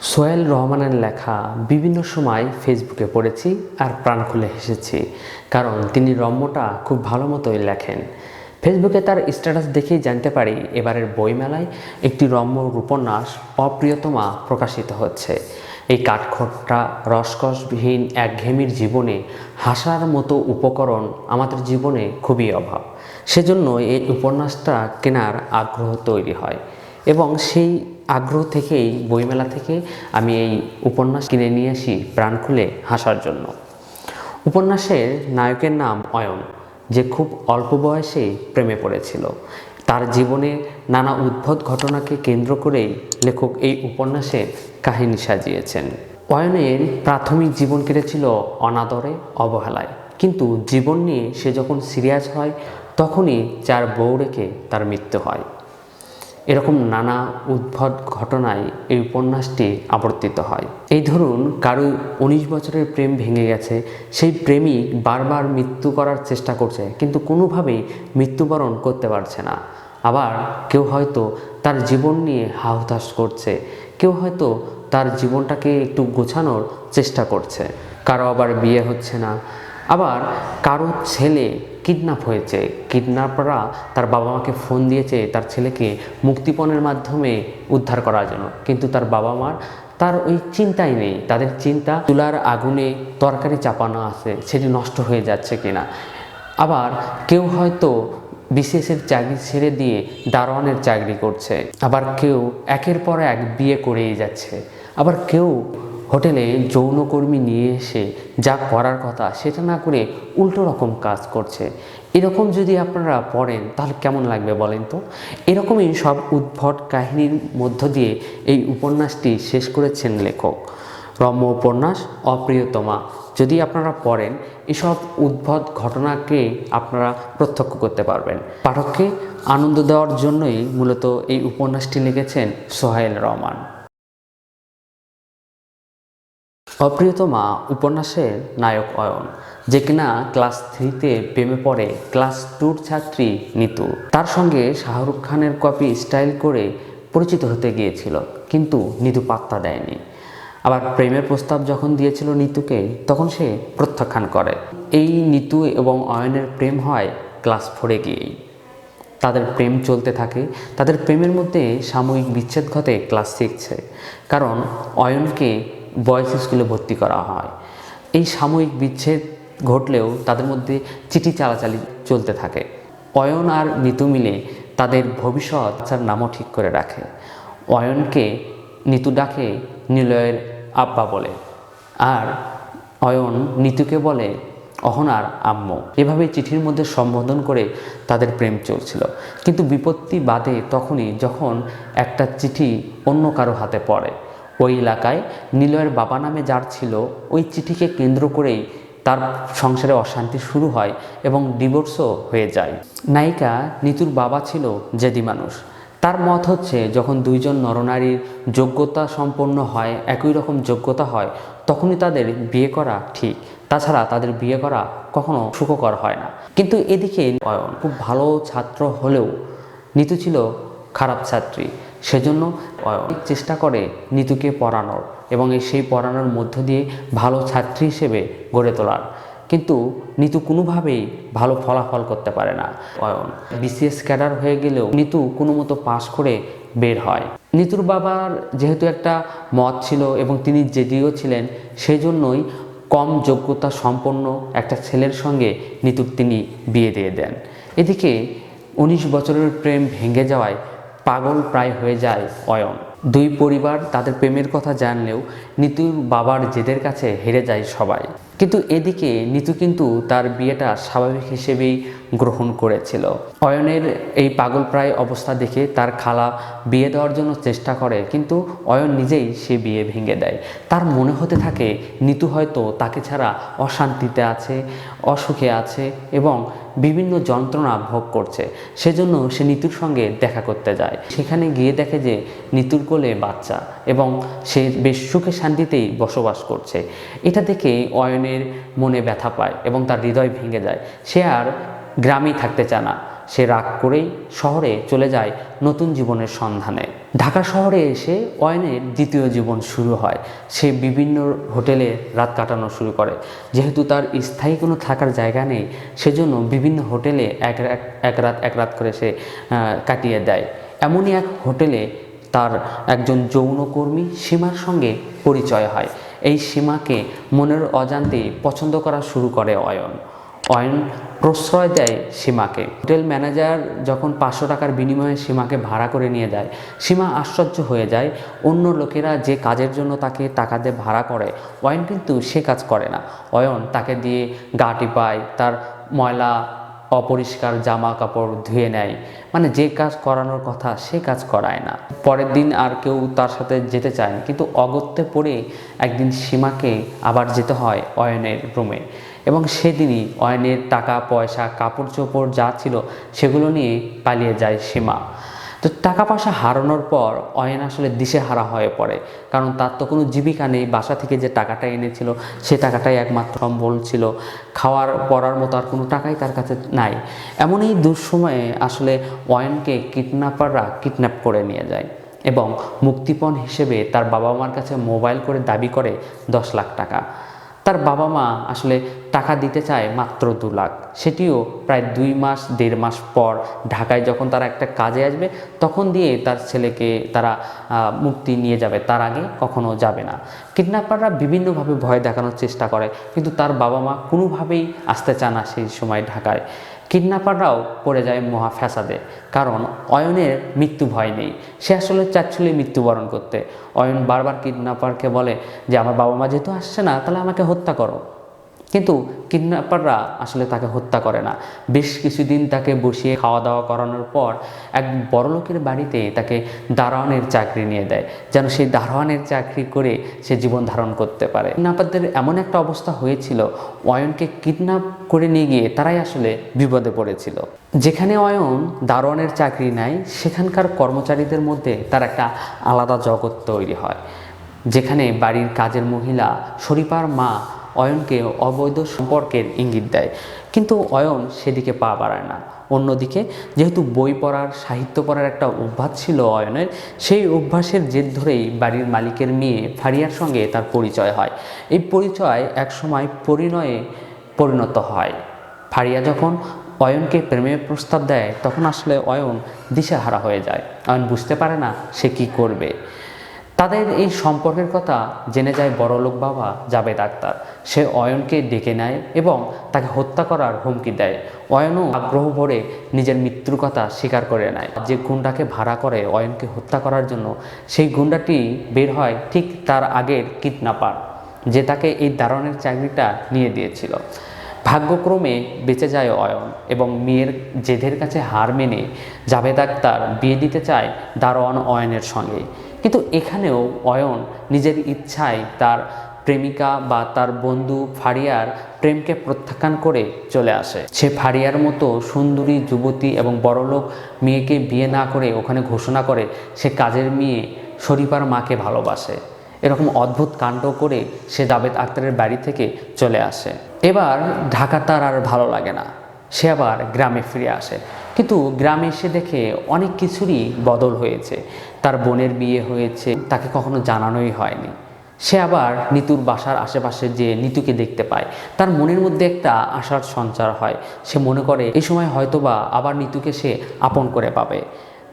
সোহেল রহমানের লেখা বিভিন্ন সময় ফেসবুকে পড়েছি আর প্রাণ খুলে হেসেছি, কারণ তিনি রম্যটা খুব ভালো মতোই লেখেন। ফেসবুকে তার স্ট্যাটাস দেখেই জানতে পারি এবারের বইমেলায় একটি রম্য উপন্যাস অপ্রিয়তমা প্রকাশিত হচ্ছে। এই কাঠখোট্টা, রসকসবিহীন একঘেয়েমির জীবনে হাসার মতো উপকরণ আমাদের জীবনে খুবই অভাব। সেজন্য এই উপন্যাসটা কেনার আগ্রহ তৈরি হয়। এবং সেই আগ্রহ থেকেই, বইমেলা থেকে আমি এই উপন্যাস কিনে নিয়ে আসি প্রাণ খুলে হাসার জন্য। উপন্যাসের নায়কের নাম অয়ন, যে খুব অল্প বয়সে প্রেমে পড়েছিল। তার জীবনে নানা উদ্ভট ঘটনাকে কেন্দ্র করেই লেখক এই উপন্যাসে কাহিনী সাজিয়েছেন। অয়নের প্রাথমিক জীবন কেটেছিল অনাদরে, অবহেলায়। কিন্তু জীবন নিয়ে সে যখন সিরিয়াস হয়, তখনই চার বউ রেখে তার মৃত্যু হয়। এরকম নানা উদ্ভট ঘটনায় এই উপন্যাসটি আবর্তিত হয়। এই ধরুন, কারও উনিশ বছরের প্রেম ভেঙে গেছে, সেই প্রেমিক বারবার মৃত্যু করার চেষ্টা করছে, কিন্তু কোনোভাবেই মৃত্যুবরণ করতে পারছে না। আবার কেউ হয়তো তার জীবন নিয়ে হাহুতাশ করছে, কেউ হয়তো তার জীবনটাকে একটু গোছানোর চেষ্টা করছে। কারও আবার বিয়ে হচ্ছে না। আবার কারও ছেলে কিডন্যাপ হয়েছে। কিডন্যাপাররা তার বাবা মাকে ফোন দিয়েছে, তার ছেলেকে মুক্তিপণের মাধ্যমে উদ্ধার করার জন্য। কিন্তু তার বাবা মার তার ওই চিন্তাই নেই। তাদের চিন্তা, চুলার আগুনে তরকারি চাপানো আছে, সেটি নষ্ট হয়ে যাচ্ছে কিনা। আবার কেউ হয়তো বিসিএসের চাকরি ছেড়ে দিয়ে দারোয়ানের চাকরি করছে। আবার কেউ একের পর এক বিয়ে করেই যাচ্ছে। আবার কেউ হোটেলে যৌনকর্মী নিয়ে এসে যা করার কথা সেটা না করে উল্টো রকম কাজ করছে। এরকম যদি আপনারা পড়েন, তাহলে কেমন লাগবে বলেন তো? এরকমই সব উদ্ভট কাহিনীর মধ্য দিয়ে এই উপন্যাসটি শেষ করেছেন লেখক রম্য উপন্যাস অপ্রিয়তমা। যদি আপনারা পড়েন, এসব উদ্ভট ঘটনাকে আপনারা প্রত্যক্ষ করতে পারবেন। পাঠককে আনন্দ দেওয়ার জন্যই মূলত এই উপন্যাসটি লিখেছেন সোহাইল রহমান। অপ্রিয়তমা উপন্যাসের নায়ক অয়ন, যে কিনা ক্লাস থ্রিতে প্রেমে পড়ে ক্লাস টুর ছাত্রী নিতু। তার সঙ্গে শাহরুখ খানের কপি স্টাইল করে পরিচিত হতে গিয়েছিল, কিন্তু নিতু পাত্তা দেয়নি। আবার প্রেমের প্রস্তাব যখন দিয়েছিল নিতুকে, তখন সে প্রত্যাখ্যান করে। এই নিতু এবং অয়নের প্রেম হয় ক্লাস ফোরে গিয়েই। তাদের প্রেম চলতে থাকে, তাদের প্রেমের মধ্যে সাময়িক বিচ্ছেদ ঘটে ক্লাস সিক্সে। কারণ অয়নকে বয়েজ স্কুলে ভর্তি করা হয়। এই সাময়িক বিচ্ছেদ ঘটলেও তাদের মধ্যে চিঠি চালাচালি চলতে থাকে। অয়ন আর নিতু মিলে তাদের ভবিষ্যৎ তার নামও ঠিক করে রাখে। অয়নকে নিতু ডাকে নিলয়ের আব্বা বলে আর অয়ন নিতুকে বলে অহনার আম্মু। এভাবে চিঠির মধ্যে সম্বোধন করে তাদের প্রেম চলছিল। কিন্তু বিপত্তি বাদে তখনই যখন একটা চিঠি অন্য কারও হাতে পড়ে। ওই এলাকায় নিলয়ের বাবা নামে যার ছিল, ওই চিঠিকে কেন্দ্র করেই তার সংসারে অশান্তি শুরু হয় এবং ডিভোর্সও হয়ে যায়। নায়িকা নিতুর বাবা ছিল জেদি মানুষ। তার মত হচ্ছে, যখন দুইজন নরনারীর যোগ্যতা সম্পন্ন হয়, একই রকম যোগ্যতা হয়, তখনই তাদের বিয়ে করা ঠিক। তাছাড়া তাদের বিয়ে করা কখনো সুখকর হয় না। কিন্তু এদিকে অয়ন খুব ভালো ছাত্র হলেও নিতু ছিল খারাপ ছাত্রী। সেজন্য অয়ন চেষ্টা করে নিতুকে পড়ানোর এবং সেই পড়ানোর মধ্য দিয়ে ভালো ছাত্রী হিসেবে গড়ে তোলার। কিন্তু নিতু কোনোভাবেই ভালো ফলাফল করতে পারে না। অয়ন বিসিএস ক্যাডার হয়ে গেলেও নিতু কোনো মতো পাশ করে বের হয়। নিতুর বাবার যেহেতু একটা মত ছিল এবং তিনি জেদিও ছিলেন সেই জন্যই কম যোগ্যতা সম্পন্ন একটা ছেলের সঙ্গে নিতুর তিনি বিয়ে দিয়ে দেন। এদিকে উনিশ বছরের প্রেম ভেঙে যাওয়ায় পাগল প্রায় হয়ে যায় অয়ন। দুই পরিবার তাদের প্রেমের কথা জানলেও নিতুর বাবার জেদের কাছে হেরে যায় সবাই। কিন্তু এদিকে নিতু কিন্তু তার বিয়েটা স্বাভাবিক হিসেবেই গ্রহণ করেছিল। অয়নের এই পাগল প্রায় অবস্থা দেখে তার খালা বিয়ে দেওয়ার জন্য চেষ্টা করে, কিন্তু অয়ন নিজেই সে বিয়ে ভেঙে দেয়। তার মনে হতে থাকে, নিতু হয়তো তাকে ছাড়া অশান্তিতে আছে, অসুখে আছে এবং বিভিন্ন যন্ত্রণা ভোগ করছে। সেজন্য সে নিতুর সঙ্গে দেখা করতে যায়। সেখানে গিয়ে দেখে যে নিতুর কোলে বাচ্চা এবং সে বেশ সুখে শান্তিতেই বসবাস করছে। এটা দেখে অয়নের মনে ব্যথা পায় এবং তার হৃদয় ভেঙে যায়। সে আর গ্রামেই থাকতে চায় না। সে রাগ করেই শহরে চলে যায় নতুন জীবনের সন্ধানে। ঢাকা শহরে এসে অয়নের দ্বিতীয় জীবন শুরু হয়। সে বিভিন্ন হোটেলে রাত কাটানো শুরু করে। যেহেতু তার স্থায়ী কোনো থাকার জায়গা নেই, সেজন্য বিভিন্ন হোটেলে এক এক রাত এক রাত করে সে কাটিয়ে দেয়। এমনই এক হোটেলে তার একজন যৌনকর্মী সীমার সঙ্গে পরিচয় হয়। এই সীমাকে মনের অজান্তে পছন্দ করা শুরু করে অয়ন। অয়ন প্রশ্রয় দেয় সীমাকে। হোটেল ম্যানেজার যখন পাঁচশো টাকার বিনিময়ে সীমাকে ভাড়া করে নিয়ে যায়, সীমা আশ্চর্য হয়ে যায়। অন্য লোকেরা যে কাজের জন্য তাকে টাকা দিয়ে ভাড়া করে, অয়ন কিন্তু সে কাজ করে না। অয়ন তাকে দিয়ে গা টিপায়, তার ময়লা, অপরিষ্কার জামা কাপড় ধুয়ে নেয়। মানে যে কাজ করানোর কথা সে কাজ করায় না। পরের দিন আর কেউ তার সাথে যেতে চায় না। কিন্তু অগত্যে পড়ে একদিন সীমাকে আবার যেতে হয় অয়নের রুমে এবং সেদিনই অয়নের টাকা, পয়সা কাপড় চোপড় যা ছিল সেগুলো নিয়ে পালিয়ে যায় সীমা। টাকা পয়সা হারানোর পর অয়ন আসলে দিশেহারা হয়ে পড়ে। কারণ তার তো কোনো জীবিকা নেই। বাসা থেকে যে টাকাটা এনেছিল, সে টাকাটাই একমাত্র সম্বল ছিল। খাওয়ার, পড়ার মতো আর কোনো টাকাই তার কাছে নাই। এমন এই দুঃসময়ে আসলে অয়নকে কিডন্যাপাররা কিডন্যাপ করে নিয়ে যায় এবং মুক্তিপণ হিসেবে তার বাবা মার কাছে মোবাইল করে দাবি করে দশ লাখ টাকা। তার বাবা মা আসলে টাকা দিতে চায় মাত্র দু লাখ। সেটিও প্রায় দুই মাস, দেড় মাস পর ঢাকায় যখন তারা একটা কাজে আসবে, তখন দিয়ে তার ছেলেকে তারা মুক্তি নিয়ে যাবে। তার আগে কখনো যাবে না। কিডন্যাপাররা বিভিন্নভাবে ভয় দেখানোর চেষ্টা করে, কিন্তু তার বাবা মা কোনোভাবেই আসতে চায় না সেই সময় ঢাকায়। কিডন্যাপাররাও পড়ে যায় মহা ফ্যাসাদে কারণ অয়নের মৃত্যু ভয় নেই। সে আসলে চাচ্ছিল মৃত্যুবরণ করতে। অয়ন বারবার কিডন্যাপারকে বলে যে, আমার বাবা মা যেহেতু আসছে না, তাহলে আমাকে হত্যা করো। কিন্তু কিডন্যাপাররা আসলে তাকে হত্যা করে না। বেশ কিছুদিন তাকে বসিয়ে খাওয়া দাওয়া করানোর পর এক বড়লোকের বাড়িতে তাকে দারোয়ানের চাকরি নিয়ে দেয়, যেন সেই দারোয়ানের চাকরি করে সে জীবন ধারণ করতে পারে। কিডন্যাপারদের এমন একটা অবস্থা হয়েছিল, অয়নকে কিডন্যাপ করে নিয়ে গিয়ে তারাই আসলে বিপদে পড়েছিল। যেখানে অয়ন দারোয়ানের চাকরি নেয়, সেখানকার কর্মচারীদের মধ্যে তার একটা আলাদা জগৎ তৈরি হয়। যেখানে বাড়ির কাজের মহিলা শরীফার মা অয়নকে অবৈধ সম্পর্কের ইঙ্গিত দেয়। কিন্তু অয়ন সেদিকে পা বাড়ায় না। অন্যদিকে, যেহেতু বই পড়ার, সাহিত্য পড়ার একটা অভ্যাস ছিল অয়নের, সেই অভ্যাসের জেদ ধরেই বাড়ির মালিকের মেয়ে ফারিয়ার সঙ্গে তার পরিচয় হয়। এই পরিচয় একসময় পরিণয়ে পরিণত হয়। ফারিয়া যখন অয়নকে প্রেমের প্রস্তাব দেয়, তখন আসলে অয়ন দিশেহারা হয়ে যায়। অয়ন বুঝতে পারে না সে কি করবে। তাদের এই সম্পর্কের কথা জেনে যায় বড়লোক বাবা জাবেদ আক্তার। সে অয়নকে ডেকে নেয় এবং তাকে হত্যা করার হুমকি দেয়। অয়নও আগ্রহ ভরে নিজের মৃত্যুর কথা স্বীকার করে নেয়। যে গুন্ডাকে ভাড়া করে অয়নকে হত্যা করার জন্য সেই গুন্ডাটি বের হয় ঠিক তার আগের কিডন্যাপার, যে তাকে এই দারণের চাকরিটা নিয়ে দিয়েছিল। ভাগ্যক্রমে বেঁচে যায় অয়ন এবং মেয়ের জেদের কাছে হার মেনে জাভেদ আক্তার বিয়ে দিতে চায় দারোয়ান অয়নের সঙ্গে। কিন্তু এখানেও অয়ন নিজের ইচ্ছায় তার প্রেমিকা বা তার বন্ধু ফারিয়ার প্রেমকে প্রত্যাখ্যান করে চলে আসে। সে ফারিয়ার মতো সুন্দরী, যুবতী এবং বড়লোক মেয়েকে বিয়ে না করে ওখানে ঘোষণা করে সে কাজের মেয়ে শরীফার মাকে ভালোবাসে। এরকম অদ্ভুত কাণ্ড করে সে জাবেদ আক্তারের বাড়ি থেকে চলে আসে। এবার ঢাকা তার আর ভালো লাগে না। সে আবার গ্রামে ফিরে আসে। কিন্তু গ্রামে এসে দেখে অনেক কিছুরই বদল হয়েছে। তার বোনের বিয়ে হয়েছে, তাকে কখনো জানানোই হয়নি। সে আবার নিতুর বাসার আশেপাশে যে নিতুকে দেখতে পায়, তার মনের মধ্যে একটা আশার সঞ্চার হয়। সে মনে করে, এই সময় হয়তোবা আবার নিতুকে সে আপন করে পাবে।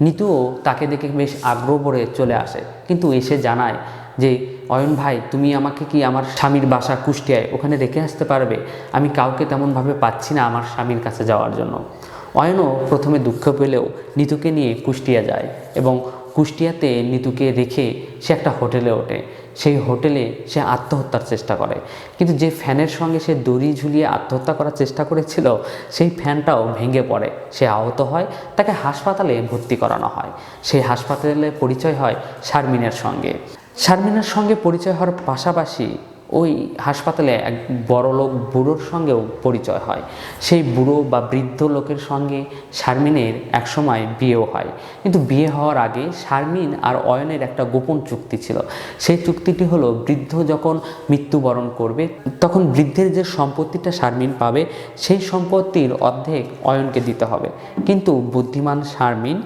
নিতুও তাকে দেখে বেশ আগ্রহ ভরে চলে আসে। কিন্তু এসে জানায় যে, অয়ন ভাই, তুমি আমাকে কি আমার স্বামীর বাসা কুষ্টিয়ায় ওখানে রেখে আসতে পারবে? আমি কাউকে তেমনভাবে পাচ্ছি না আমার স্বামীর কাছে যাওয়ার জন্য। অয়নও প্রথমে দুঃখ পেলেও নিতুকে নিয়ে কুষ্টিয়া যায় এবং কুষ্টিয়াতে নিতুকে রেখে সে একটা হোটেলে ওঠে। সেই হোটেলে সে আত্মহত্যার চেষ্টা করে। কিন্তু যে ফ্যানের সঙ্গে সে দড়ি ঝুলিয়ে আত্মহত্যা করার চেষ্টা করেছিল, সেই ফ্যানটাও ভেঙে পড়ে। সে আহত হয়, তাকে হাসপাতালে ভর্তি করানো হয়। সেই হাসপাতালে পরিচয় হয় শারমিনের সঙ্গে। শারমিনের সঙ্গে পরিচয় হওয়ার পাশাপাশি ওই হাসপাতালে এক বড় লোক বুড়োর সঙ্গেও পরিচয় হয়। সেই বুড়ো বা বৃদ্ধ লোকের সঙ্গে শারমিনের একসময় বিয়েও হয়। কিন্তু বিয়ে হওয়ার আগে শারমিন আর অয়নের একটা গোপন চুক্তি ছিল। সেই চুক্তিটি হলো, বৃদ্ধ যখন মৃত্যুবরণ করবে, তখন বৃদ্ধের যে সম্পত্তিটা শারমিন পাবে, সেই সম্পত্তির অর্ধেক অয়নকে দিতে হবে। কিন্তু বুদ্ধিমান শারমিন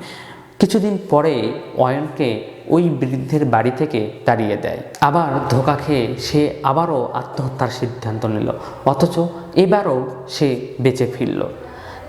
কিছুদিন পরে অয়নকে ওই বৃদ্ধের বাড়ি থেকে তাড়িয়ে দেয়। আবার ধোকা খেয়ে সে আবারও আত্মহত্যার সিদ্ধান্ত নিল। অথচ এবারও সে বেঁচে ফিরল।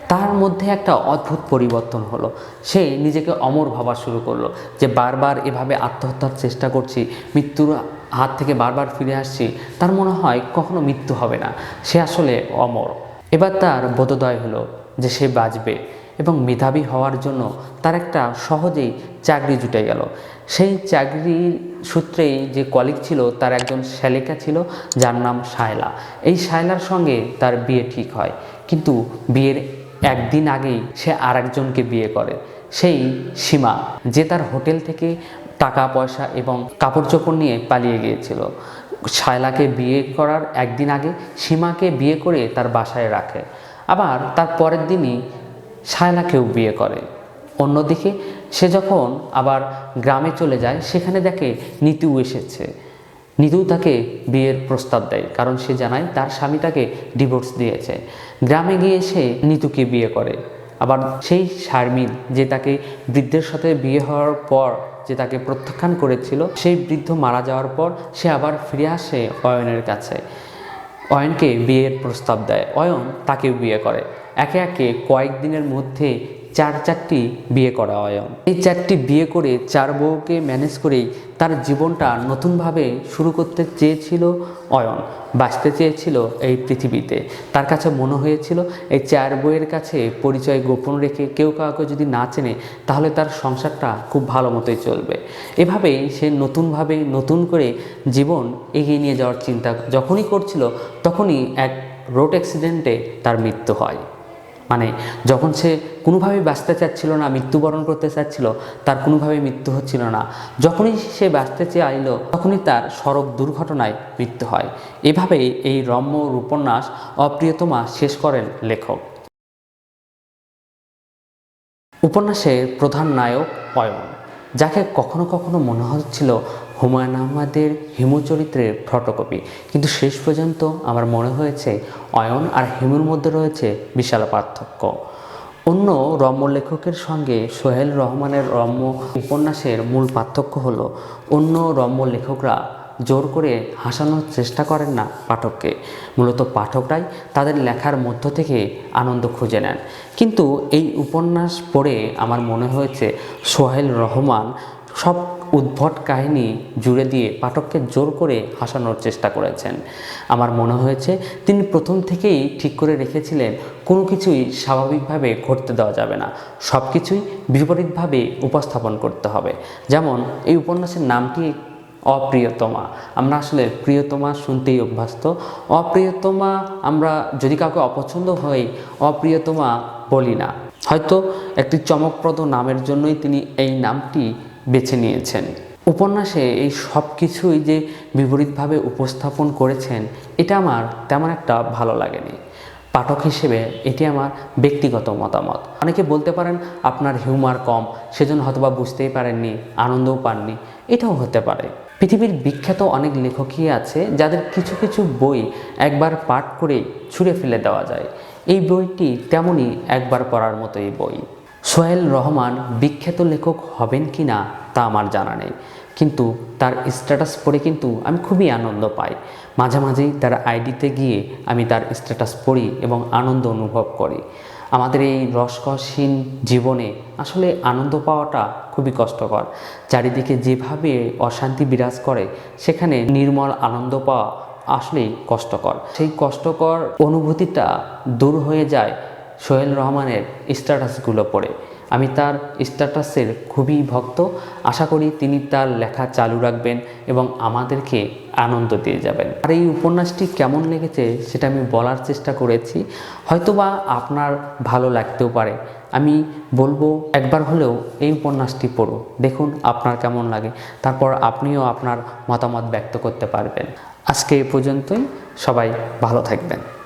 তার মধ্যে একটা অদ্ভুত পরিবর্তন হলো। সে নিজেকে অমর ভাবা শুরু করল যে, বারবার এভাবে আত্মহত্যার চেষ্টা করছি, মৃত্যুর হাত থেকে বারবার ফিরে আসছি, তার মনে হয় কখনো মৃত্যু হবে না। সে আসলে অমর। এবার তার বোধোদয় হলো যে, সে বাঁচবে এবং মেধাবী হওয়ার জন্য তার একটা সহজেই চাকরি জুটে গেল। সেই চাকরির সূত্রেই যে কলিগ ছিল, তার একজন শ্যালিকা ছিল, যার নাম শায়লা। এই শায়লার সঙ্গে তার বিয়ে ঠিক হয়। কিন্তু বিয়ের একদিন আগেই সে আর একজনকে বিয়ে করে। সেই সীমা, যে তার হোটেল থেকে টাকা, পয়সা এবং কাপড় চোপড় নিয়ে পালিয়ে গিয়েছিল। শায়লাকে বিয়ে করার একদিন আগে সীমাকে বিয়ে করে তার বাসায় রাখে। আবার তার পরের দিনই শায়লাকেও বিয়ে করে। অন্যদিকে সে যখন আবার গ্রামে চলে যায়, সেখানে দেখে নিতু এসেছে। নিতু তাকে বিয়ের প্রস্তাব দেয়, কারণ সে জানায় তার স্বামী তাকে ডিভোর্স দিয়েছে। গ্রামে গিয়ে সে নিতুকে বিয়ে করে। আবার সেই শারমিন যে তাকে বৃদ্ধের সাথে বিয়ে হওয়ার পর যে তাকে প্রত্যাখ্যান করেছিল, সেই বৃদ্ধ মারা যাওয়ার পর সে আবার ফিরে আসে অয়নের কাছে। অয়নকে বিয়ের প্রস্তাব দেয়। অয়ন তাকেও বিয়ে করে। একে একে কয়েকদিনের মধ্যে চার চারটি বিয়ে করা অয়ন এই চারটি বিয়ে করে চার বউকে ম্যানেজ করেই তার জীবনটা নতুনভাবে শুরু করতে চেয়েছিল অয়ন, বাঁচতে চেয়েছিল এই পৃথিবীতে। তার কাছে মনে হয়েছিল, এই চার বইয়ের কাছে পরিচয় গোপন রেখে কেউ কাউকে যদি না চেনে, তাহলে তার সংসারটা খুব ভালো মতোই চলবে। এভাবেই সে নতুনভাবে নতুন করে জীবন এগিয়ে নিয়ে যাওয়ার চিন্তা যখনই করছিল, তখনই এক রোড অ্যাক্সিডেন্টে তার মৃত্যু হয়। মানে যখন সে কোনোভাবেই বাঁচতে চাচ্ছিল না, মৃত্যুবরণ করতে চাচ্ছিল, তার কোনোভাবেই মৃত্যু হচ্ছিল না। যখনই সে বাঁচতে চেয়ে চাইল, তখনই তার সড়ক দুর্ঘটনায় মৃত্যু হয়। এভাবেই এই রম্য উপন্যাস অপ্রিয়তমা শেষ করেন লেখক। উপন্যাসের প্রধান নায়ক অয়ন, যাকে কখনো কখনো মনে হচ্ছিল হুমায়ুন আহমেদের হিমু চরিত্রের ফটোকপি কিন্তু শেষ পর্যন্ত আমার মনে হয়েছে অয়ন আর হিমুর মধ্যে রয়েছে বিশাল পার্থক্য। অন্য রম্য লেখকের সঙ্গে সোহেল রহমানের রম্য উপন্যাসের মূল পার্থক্য হলো, অন্য রম্য লেখকরা জোর করে হাসানোর চেষ্টা করেন না পাঠককে। মূলত পাঠকরাই তাদের লেখার মধ্য থেকে আনন্দ খুঁজে নেন। কিন্তু এই উপন্যাস পড়ে আমার মনে হয়েছে সোহেল রহমান সব উদ্ভট কাহিনী জুড়ে দিয়ে পাঠককে জোর করে হাসানোর চেষ্টা করেছেন। আমার মনে হয়েছে তিনি প্রথম থেকেই ঠিক করে রেখেছিলেন, কোনো কিছুই স্বাভাবিকভাবে ঘটতে দেওয়া যাবে না। সব কিছুই বিপরীতভাবে উপস্থাপন করতে হবে। যেমন এই উপন্যাসের নামটি অপ্রিয়তমা। আমরা আসলে প্রিয়তমা শুনতেই অভ্যস্ত। অপ্রিয়তমা আমরা যদি কাউকে অপছন্দ হই, অপ্রিয়তমা বলি না। হয়তো একটি চমকপ্রদ নামের জন্যই তিনি এই নামটি বেছে নিয়েছেন। উপন্যাসে এই সব কিছুই যে বিপরীতভাবে উপস্থাপন করেছেন, এটা আমার তেমন একটা ভালো লাগেনি। পাঠক হিসেবে এটি আমার ব্যক্তিগত মতামত। অনেকে বলতে পারেন, আপনার হিউমার কম, সেজন্য হয়তোবা বুঝতেই পারেননি, আনন্দও পাননি। এটাও হতে পারে। পৃথিবীর বিখ্যাত অনেক লেখকই আছে, যাদের কিছু কিছু বই একবার পাঠ করে ছুঁড়ে ফেলে দেওয়া যায়। এই বইটি তেমনই একবার পড়ার মতো এই বই। সোহেল রহমান বিখ্যাত লেখক হবেন কি না তা আমার জানা নেই। কিন্তু তার স্ট্যাটাস পড়ে কিন্তু আমি খুবই আনন্দ পাই। মাঝে মাঝেই তার আইডিতে গিয়ে আমি তার স্ট্যাটাস পড়ি এবং আনন্দ অনুভব করি। আমাদের এই রসকসহীন জীবনে আসলে আনন্দ পাওয়াটা খুবই কষ্টকর। চারিদিকে যেভাবে অশান্তি বিরাজ করে, সেখানে নির্মল আনন্দ পাওয়া আসলেই কষ্টকর। সেই কষ্টকর অনুভূতিটা দূর হয়ে যায় সোহেল রহমানের স্ট্যাটাসগুলো পড়ে। আমি তার স্ট্যাটাসের খুবই ভক্ত। আশা করি তিনি তার লেখা চালু রাখবেন এবং আমাদেরকে আনন্দ দিয়ে যাবেন। আর এই উপন্যাসটি কেমন লেগেছে সেটা আমি বলার চেষ্টা করেছি। হয়তোবা আপনার ভালো লাগতেও পারে। আমি বলব একবার হলেও এই উপন্যাসটি পড়ো দেখুন আপনার কেমন লাগে। তারপর আপনিও আপনার মতামত ব্যক্ত করতে পারবেন। আজকে এ পর্যন্তই। সবাই ভালো থাকবেন।